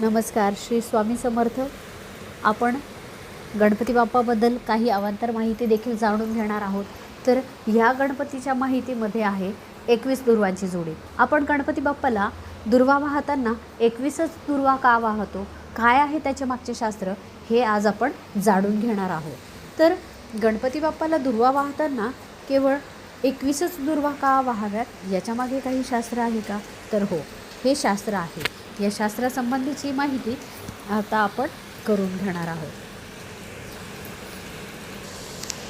नमस्कार श्री स्वामी समर्थ. आपण गणपती बाप्पाबद्दल काही अवांतर माहिती देखील जाणून घेणार आहोत. तर ह्या गणपतीच्या माहितीमध्ये आहे एकवीस दुर्वांची जोडी. आपण गणपती बाप्पाला दुर्वा वाहताना एकवीसच दुर्वा का वाहतो? काय आहे त्याच्या मागचे शास्त्र? हे आज आपण जाणून घेणार आहोत. तर गणपती बाप्पाला दुर्वा वाहताना केवळ एकवीसच दुर्वा का वाहाव्यात? याच्यामागे काही शास्त्र आहे का? तर हो हे शास्त्र आहे. या शास्त्रासंबंधीची माहिती आता आपण करून घेणार आहोत.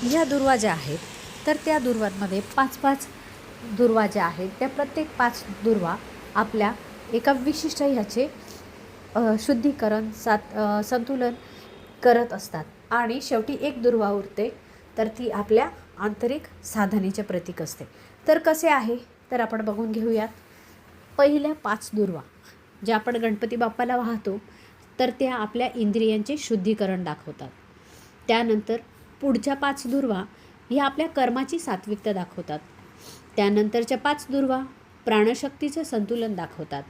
ह्या दुर्वा ज्या आहेत. तर त्या दुर्वांमध्ये पाच पाच दुर्वा ज्या आहेत. त्या प्रत्येक पाच दुर्वा आपल्या एका विशिष्ट ह्याचे शुद्धीकरण सात संतुलन करत असतात. आणि शेवटी एक दुर्वा उरते तर ती आपल्या आंतरिक साधनेचे प्रतीक असते. तर कसे आहे? तर आपण बघून घेऊयात. पहिल्या पाच दुर्वा. ज्या आपण गणपती बाप्पाला वाहतो तर त्या आपल्या इंद्रियांचे शुद्धीकरण दाखवतात. त्यानंतर पुढच्या पाच दुर्वा ह्या आपल्या कर्माची सात्विकता दाखवतात. त्यानंतरच्या पाच दुर्वा प्राणशक्तीचं संतुलन दाखवतात.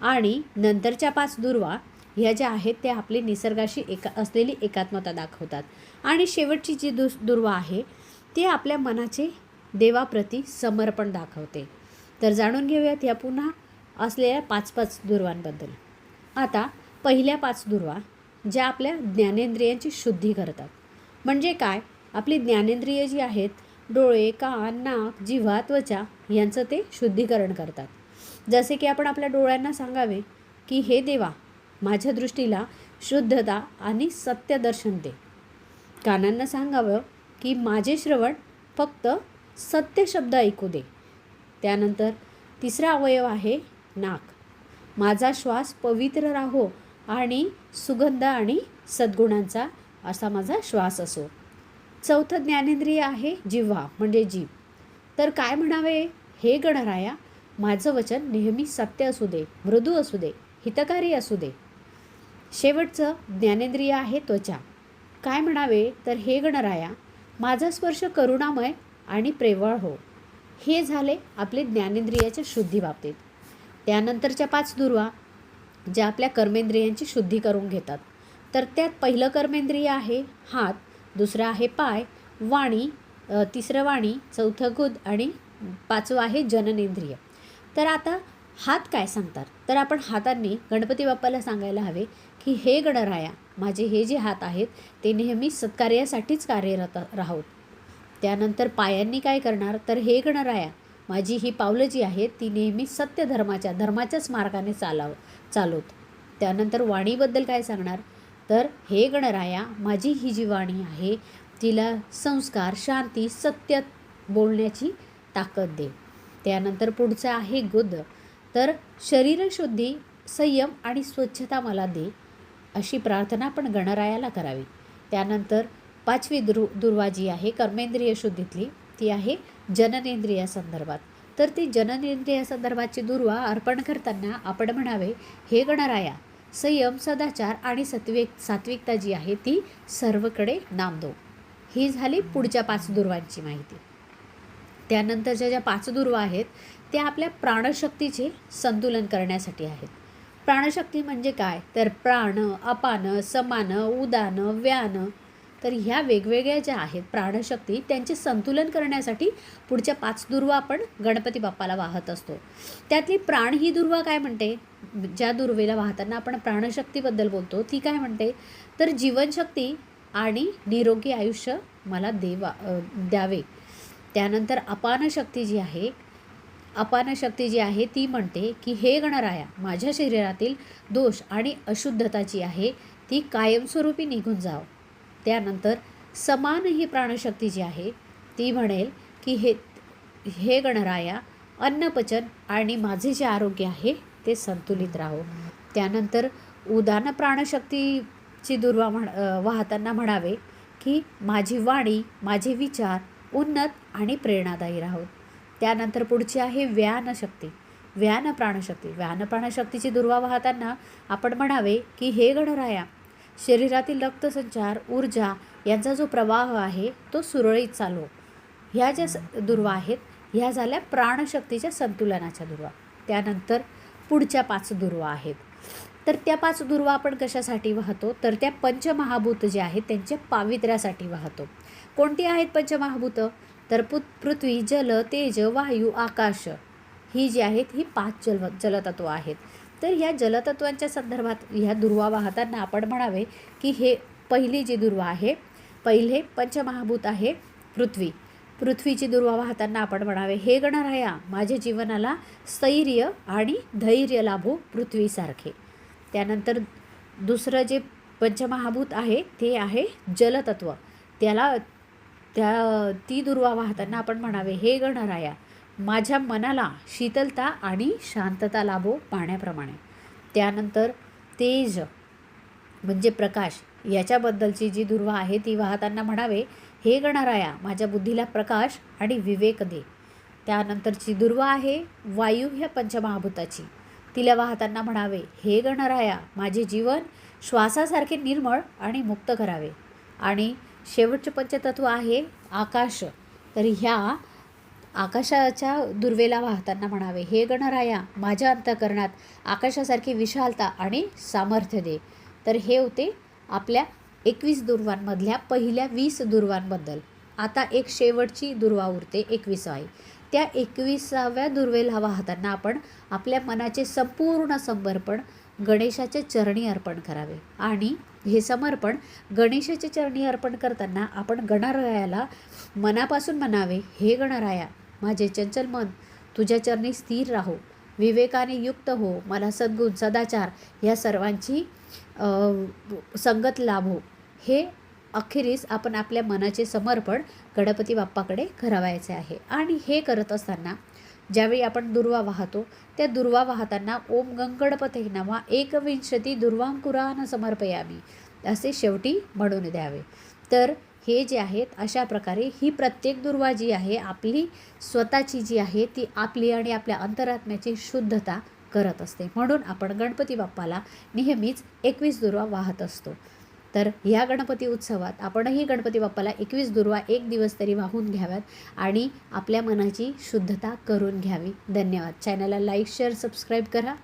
आणि नंतरच्या पाच दुर्वा ह्या ज्या आहेत त्या आपली निसर्गाशी एका असलेली एकात्मता दाखवतात. आणि शेवटची जी दुस दुर्वा आहे ते आपल्या मनाचे देवाप्रती समर्पण दाखवते. तर जाणून घेऊयात या पुन्हा असलेल्या पाच पाच दुर्वांबद्दल. आता पहिल्या पाच दुर्वा ज्या आपल्या ज्ञानेंद्रियांची शुद्धी करतात. म्हणजे काय? आपली ज्ञानेंद्रिय जी आहेत डोळे कान नाक जिव्हा त्वचा यांचं ते शुद्धीकरण करतात. जसे की आपण आपल्या डोळ्यांना सांगावे की हे देवा माझ्या दृष्टीला शुद्धता आणि सत्य दर्शन दे. कानांना सांगावं की माझे श्रवण फक्त सत्य शब्द ऐकू दे. त्यानंतर तिसरा अवयव आहे नाक. माझा श्वास पवित्र राहो आणि सुगंध आणि सद्गुणांचा असा माझा श्वास असो. चौथं ज्ञानेंद्रिय आहे जिव्हा म्हणजे जीव. तर काय म्हणावे? हे गणराया माझं वचन नेहमी सत्य असू दे मृदू असू दे हितकारी असू दे. शेवटचं ज्ञानेंद्रिय आहे त्वचा. काय म्हणावे? तर हे गणराया माझा स्पर्श करुणामय आणि प्रेवळ हो. हे झाले आपले ज्ञानेंद्रियाच्या शुद्धी बाबतीत. त्यानंतरच्या पाच दुर्वा ज्या आपल्या कर्मेंद्रियांची शुद्धी करून घेतात. तर त्यात पहिलं कर्मेंद्रिय आहे हात दुसरं आहे पाय वाणी तिसरं वाणी चौथं गुद आणि पाचवं आहे जननेंद्रिय. तर आता हात काय सांगतात? तर आपण हातांनी गणपती बाप्पाला सांगायला हवे की हे गणराया माझे हे जे हात आहेत ते नेहमी सत्कार्यासाठीच कार्यरत राहोत. त्यानंतर पायांनी काय करणार? तर हे गणराया माझी ही पावलं जी आहेत ती नेहमी सत्य धर्माच्या धर्माच्याच मार्गाने चालाव चालवत. त्यानंतर वाणीबद्दल काय सांगणार? तर हे गणराया माझी ही जी वाणी आहे तिला संस्कार शांती सत्य बोलण्याची ताकद दे. त्यानंतर पुढचं आहे गुद. तर शरीरशुद्धी संयम आणि स्वच्छता मला दे अशी प्रार्थना पण गणरायाला करावी. त्यानंतर पाचवी दुर् दुर्वा जी आहे कर्मेंद्रिय शुद्धीतली. ती आहे जननेंद्रिया संदर्भात. तर ती जननेंद्रिया संदर्भाची दुर्वा अर्पण करताना आपण म्हणावे हे गणराया संयम सदाचार आणि सत्विक सात्विकता जी आहे ती सर्वकडे नामदो ही झाली पुढच्या पाच दुर्वांची माहिती. त्यानंतरच्या ज्या पाच दुर्वा आहेत त्या आपल्या प्राणशक्तीचे संतुलन करण्यासाठी आहेत. प्राणशक्ती म्हणजे काय? तर प्राण अपान समान उदान व्यान तर ह्या वेगवेगळ्या ज्या आहेत प्राणशक्ती त्यांचे संतुलन करण्यासाठी पुढच्या पाच दुर्वा आपण गणपती बाप्पाला वाहत असतो. त्यातली प्राण ही दुर्वा काय म्हणते? ज्या दुर्वेला वाहताना आपण प्राणशक्तीबद्दल बोलतो ती काय म्हणते? तर जीवनशक्ती आणि निरोगी आयुष्य मला देवा द्यावे. त्यानंतर अपानशक्ती जी आहे अपानशक्ती जी आहे ती म्हणते की हे गणराया माझ्या शरीरातील दोष आणि अशुद्धता जी आहे ती कायमस्वरूपी निघून जावं. त्यानंतर समान ही प्राणशक्ती जी आहे ती म्हणेल की हे हे गणराया अन्नपचन आणि माझे जे आरोग्य आहे ते संतुलित राहो. त्यानंतर उदान प्राणशक्तीची दुर्वा म्हण वाहताना म्हणावे की माझी वाणी माझे विचार उन्नत आणि प्रेरणादायी राहोत त्यानंतर पुढची आहे व्यानशक्ती व्यान प्राणशक्ती. व्यान प्राणशक्तीची दुर्वा वाहताना आपण म्हणावे की हे गणराया शरीरातील रक्तसंचार ऊर्जा यांचा जो प्रवाह आहे तो सुरळीत चालव ह्या ज्या स- दुर्वा आहेत ह्या झाल्या प्राणशक्तीच्या संतुलनाच्या दुर्वा. त्यानंतर पुढच्या पाच दुर्वा आहेत. तर त्या पाच दुर्वा आपण कशासाठी वाहतो? तर त्या पंचमहाभूत जे आहेत त्यांच्या पावित्र्यासाठी वाहतो. कोणती आहेत पंचमहाभूतं? तर पु पृथ्वी जल तेज वायू आकाश. ही जी आहेत ही पाच जल जलतत्व आहेत. तर ह्या जलतत्वांच्या संदर्भात ह्या दुर्वा वाहताना आपण म्हणावे की हे पहिली जी दुर्वा आहे पहिले पंचमहाभूत आहे पृथ्वी. पृथ्वीची दुर्वा वाहताना आपण म्हणावे हे गणराया माझ्या जीवनाला स्थैर्य आणि धैर्य लाभो पृथ्वीसारखे. त्यानंतर दुसरं जे पंचमहाभूत आहे ते आहे जलतत्व. त्याला त्या ती दुर्वा वाहताना आपण म्हणावे हे गणराया माझ्या मनाला शीतलता आणि शांतता लाभो पाण्याप्रमाणे त्यानंतर तेज म्हणजे प्रकाश याच्याबद्दलची जी दुर्वा आहे ती वाहताना म्हणावे हे गणराया माझ्या बुद्धीला प्रकाश आणि विवेक दे. त्यानंतरची दुर्वा आहे वायू ह्या पंचमहाभूताची. तिला वाहताना म्हणावे हे गणराया माझे जीवन श्वासासारखे निर्मळ आणि मुक्त करावे. आणि शेवटचे पंचतत्व आहे आकाश. तर ह्या आकाशाच्या दुर्वेला वाहताना म्हणावे हे गणराया माझ्या अंतकरणात आकाशासारखी विशालता आणि सामर्थ्य दे. तर हे होते आपल्या एकवीस दुर्वांमधल्या पहिल्या वीस दुर्वांबद्दल. आता एक शेवटची दुर्वा उरते एकविसावी. त्या एकविसाव्या दुर्वेला वाहताना आपण आपल्या मनाचे संपूर्ण समर्पण गणेशाच्या चरणी अर्पण करावे. आणि हे समर्पण गणेशाच्या चरणी अर्पण करताना आपण गणरायाला मनापासून म्हणावे हे गणराया माझे चंचल मन तुझ्या चरणी स्थिर राहो. विवेकाने युक्त हो. मला सद्गुण सदाचार या सर्वांची संगत लाभो. हे अखेरीस आपण आपल्या मनाचे समर्पण गणपती बाप्पाकडे करावायचे आहे. आणि हे करत असताना ज्यावेळी आपण दुर्वा वाहतो त्या दुर्वा वाहताना ओम गंगणपते नवा एकविंशती दुर्वांकुरान समर्पयामी असे शेवटी म्हणून द्यावे. तर हे जे आहेत अशा प्रकारे ही प्रत्येक दुर्वा जी आहे आपली स्वतःची जी आहे ती आपली आणि आपल्या अंतरात्म्याची शुद्धता करत असते. म्हणून आपण गणपती बाप्पाला नेहमीच एकवीस दुर्वा वाहत असतो. तर ह्या गणपती उत्सवात आपणही गणपती बाप्पाला एकवीस दुर्वा एक दिवस तरी वाहून घ्याव्यात आणि आपल्या मनाची शुद्धता करून घ्यावी. धन्यवाद. चॅनलला लाईक शेअर सबस्क्राईब करा.